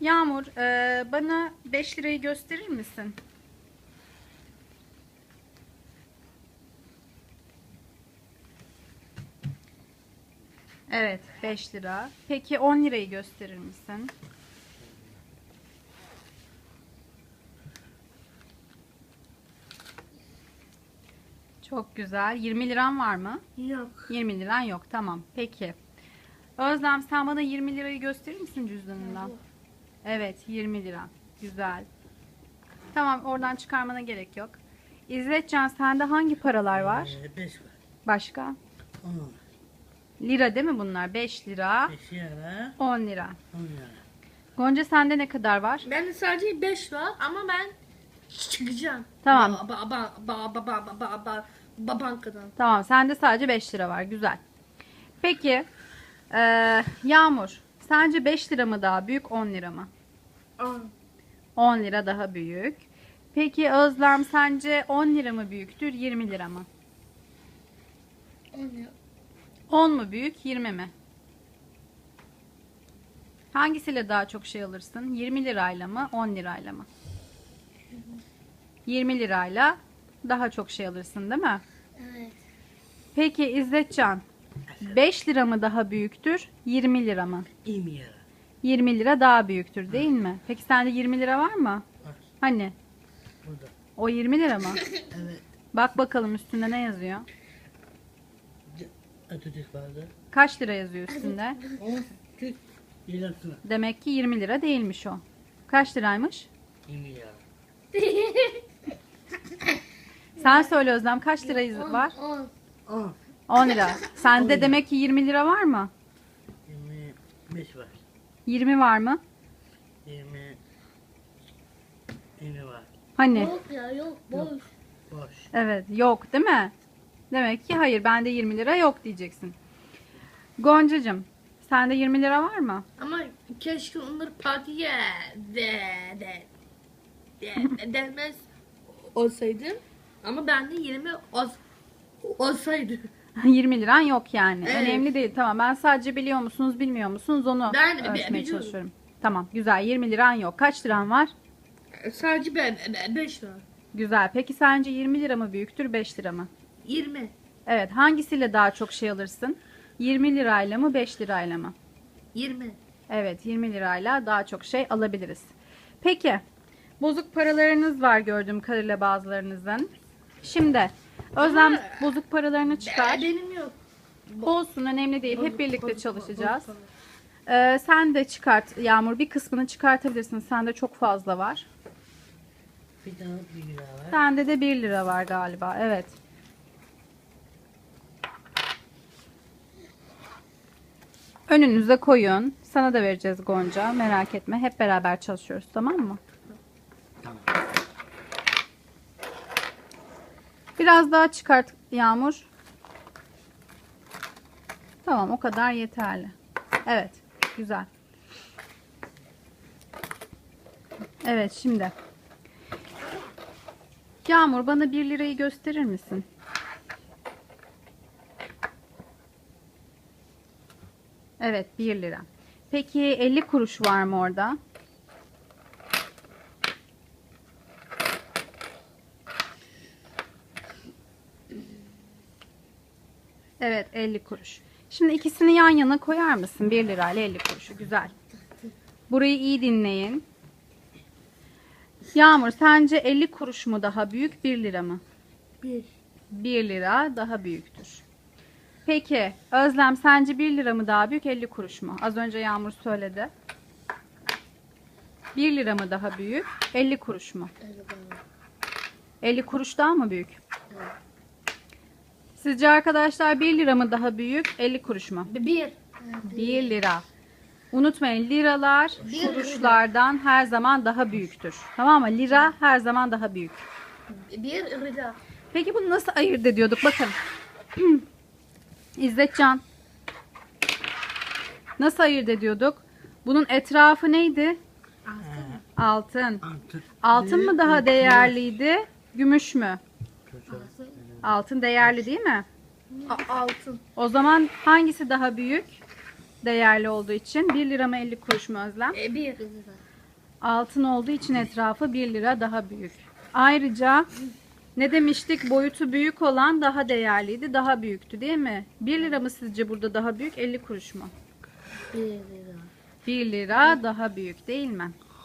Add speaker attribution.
Speaker 1: Yağmur e, bana 5 lirayı gösterir misin? Evet 5 lira. Peki 10 lirayı gösterir misin? Çok güzel. 20 liran var mı?
Speaker 2: Yok.
Speaker 1: 20 liran yok. Tamam. Peki. Özlem sen bana 20 lirayı gösterir misin cüzdanından? Evet 20 lira. Güzel. Tamam oradan çıkarmana gerek yok. İzzetcan sende hangi paralar var?
Speaker 3: 5 var.
Speaker 1: Başka?
Speaker 3: 10
Speaker 1: Lira değil mi bunlar? 5 lira,
Speaker 3: 5 lira,
Speaker 1: 10 lira.
Speaker 3: 10 lira.
Speaker 1: Gonca sende ne kadar var?
Speaker 2: Bende sadece 5 var ama ben çıkacağım.
Speaker 1: Tamam.
Speaker 2: Ba ba ba ba ba ba ba ba ba ba bankadan.
Speaker 1: Tamam sende sadece 5 lira var. Güzel. Peki eee, Yağmur sence 5 lira mı daha büyük 10 lira mı?
Speaker 2: Aa.
Speaker 1: 10 lira daha büyük. Peki Özlem sence 10 lira mı büyüktür 20 lira mı? 10 mu büyük 20 mi? Hangisiyle daha çok şey alırsın? 20 lirayla mı 10 lirayla mı? 20 lirayla daha çok şey alırsın değil mi?
Speaker 2: Evet.
Speaker 1: Peki İzzetcan 5 lira mı daha büyüktür 20 lira mı?
Speaker 3: 20 lira.
Speaker 1: 20 lira daha büyüktür değil mi? Peki sende 20 lira var mı?
Speaker 3: Var.
Speaker 1: Hani?
Speaker 3: Burada.
Speaker 1: O 20 lira mı?
Speaker 3: Evet.
Speaker 1: Bak bakalım üstünde ne yazıyor?
Speaker 3: Atatürk vardı.
Speaker 1: Kaç lira yazıyor üstünde?
Speaker 3: 10 Türk.
Speaker 1: Demek ki 20 lira değilmiş o. Kaç liraymış?
Speaker 3: 20 lira.
Speaker 1: Sen söyle Özlem kaç lira var?
Speaker 2: 10.
Speaker 3: 10.
Speaker 1: 10 lira. Sende demek ki 20 lira var mı?
Speaker 3: 25 var.
Speaker 1: 20 var mı?
Speaker 3: 20 20 var.
Speaker 1: Hani?
Speaker 2: Yok ya yok boş.
Speaker 3: Boş.
Speaker 1: Evet yok değil mi? Demek ki hayır bende 20 lira yok diyeceksin. Goncacığım sende 20 lira var mı?
Speaker 2: Ama keşke onları partiye de de de, demez olsaydım. Ama bende 20 az olsaydı.
Speaker 1: 20 liran yok yani.
Speaker 2: Evet.
Speaker 1: Önemli değil. Tamam ben sadece biliyor musunuz bilmiyor musunuz onu
Speaker 2: Ben
Speaker 1: ölçmeye
Speaker 2: biliyorum.
Speaker 1: çalışıyorum. Tamam güzel 20 liran yok. Kaç liran var?
Speaker 2: Sadece 5 var.
Speaker 1: Güzel. Peki sence 20 lira mı büyüktür 5 lira mı?
Speaker 2: 20.
Speaker 1: Evet hangisiyle daha çok şey alırsın? 20 lirayla mı 5 lirayla mı?
Speaker 2: 20.
Speaker 1: Evet 20 lirayla daha çok şey alabiliriz. Peki bozuk paralarınız var gördüğüm kadarıyla bazılarınızın. Şimdi Özlem
Speaker 2: Ama-
Speaker 1: bozuk paralarını çıkar.
Speaker 2: Benim yok.
Speaker 1: Olsun önemli değil. Hep birlikte
Speaker 2: Bozuk-
Speaker 1: çalışacağız.
Speaker 2: bozuk-
Speaker 1: Ee, sen de çıkart Yağmur. Bir kısmını çıkartabilirsin. Sende çok fazla var.
Speaker 3: Bir tane 1 lira var.
Speaker 1: Sende de 1 lira var galiba. Evet. Önünüze koyun. Sana da vereceğiz Gonca. Merak etme. Hep beraber çalışıyoruz. Tamam mı?
Speaker 3: Tamam.
Speaker 1: Biraz daha çıkart Yağmur. Tamam o kadar yeterli. Evet. Güzel. Evet şimdi. Yağmur bana 1 lirayı gösterir misin? Evet 1 lira. Peki 50 kuruş var mı orada? Evet 50 kuruş. Şimdi ikisini yan yana koyar mısın? 1 lirayla 50 kuruşu. Güzel. Burayı iyi dinleyin. Yağmur sence 50 kuruş mu daha büyük 1 lira mı?
Speaker 2: 1.
Speaker 1: 1 lira daha büyüktür. Peki Özlem sence 1 lira mı daha büyük 50 kuruş mu? Az önce Yağmur söyledi. 1 lira mı daha büyük 50 kuruş mu? 50 kuruş daha mı büyük? Sizce arkadaşlar 1 lira mı daha büyük 50 kuruş mu?
Speaker 2: 1.
Speaker 1: 1 lira. Unutmayın liralar
Speaker 2: Bir
Speaker 1: kuruşlardan her zaman daha büyüktür. Tamam mı? Lira her zaman daha büyük.
Speaker 2: 1 lira.
Speaker 1: Peki bunu nasıl ayırt ediyorduk? Bakın. İzzetcan. Nasıl ayırt ediyorduk? Bunun etrafı neydi? Altın.
Speaker 3: Altı.
Speaker 1: Altın mı daha değerliydi? Gümüş mü? Altın değerli değil mi?
Speaker 2: A- altın.
Speaker 1: O zaman hangisi daha büyük? Değerli olduğu için. 1 lira mı 50 kuruş mu Özlem?
Speaker 2: E, 1.
Speaker 1: Altın olduğu için etrafı 1 lira daha büyük. Ayrıca ne demiştik? Boyutu büyük olan daha değerliydi, daha büyüktü değil mi? 1 lira mı sizce burada daha büyük, 50 kuruş mu?
Speaker 2: Bir lira.
Speaker 1: 1 lira daha büyük değil mi?